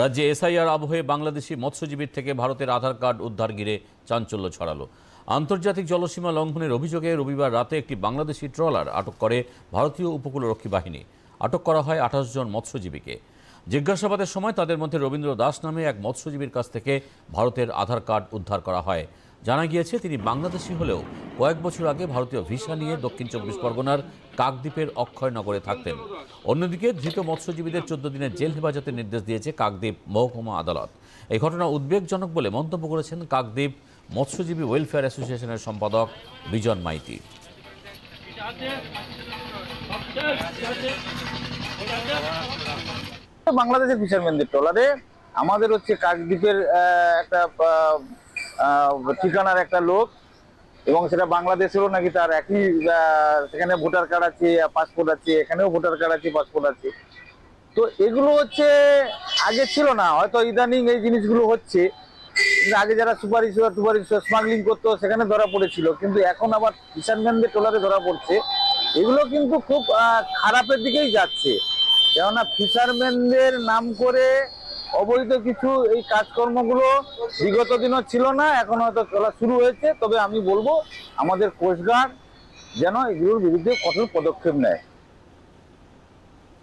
রাজ্যে এসআইআর আবহে বাংলাদেশি মৎস্যজীবীর থেকে ভারতের আধার কার্ড উদ্ধার ঘিরে চাঞ্চল্য ছড়ালো। আন্তর্জাতিক জলসীমা লঙ্ঘনের অভিযোগে রবিবার রাতে একটি বাংলাদেশি ট্রলার আটক করে ভারতীয় উপকূলরক্ষী বাহিনী। আটক করা হয় আঠাশ জন মৎস্যজীবীকে। জিজ্ঞাসাবাদের সময় তাদের মধ্যে রবীন্দ্র দাস নামে এক মৎস্যজীবীর কাছ থেকে ভারতের আধার কার্ড উদ্ধার করা হয়। জানা গিয়েছে, তিনি বাংলাদেশি হলেও কয়েক বছর আগে ভারতীয় ভিসা নিয়ে দক্ষিণ চব্বিশ পরগনার কাকদ্বীপের অক্ষয়নগরে থাকতেন। অন্যদিকে ধৃত মৎস্যজীবীদের চোদ্দ দিনের জেল হেফাজতের নির্দেশ দিয়েছে কাকদ্বীপ মহকুমা আদালত। এই ঘটনা উদ্বেগজনক বলে মন্তব্য করেছেন কাকদ্বীপ মৎস্যজীবী ওয়েলফেয়ার অ্যাসোসিয়েশনের সম্পাদক বিজন মাইতি। বাংলাদেশের ফিশারম্যানদের ট্রলারে আমাদের হচ্ছে কাকদ্বীপের একটা ঠিকানার একটা লোক, এবং সেটা বাংলাদেশেরও নাকি তার একই সেখানে ভোটার কার্ড আছে, পাসপোর্ট আছে, এখানেও ভোটার কার্ড আছে, পাসপোর্ট আছে। তো এগুলো হচ্ছে আগে ছিল না, হয়তো ইদানিং এই জিনিসগুলো হচ্ছে। আগে যারা সুপারিশ টুপারিশ স্মাগলিং করতো, সেখানে ধরা পড়েছিল। কিন্তু এখন আবার ফিশারম্যানদের ট্রলারে ধরা পড়ছে। এগুলো কিন্তু খুব খারাপের দিকেই যাচ্ছে। কেননা ফিশারম্যানদের নাম করে অবৈধ কিছু এই কাজকর্মগুলো বিগত দিনও ছিল না, এখন হয়তো চলা শুরু হয়েছে। তবে আমি বলব, আমাদের কোস্টগার্ড যেন এগুলোর বিরুদ্ধে কঠোর পদক্ষেপ নেয়।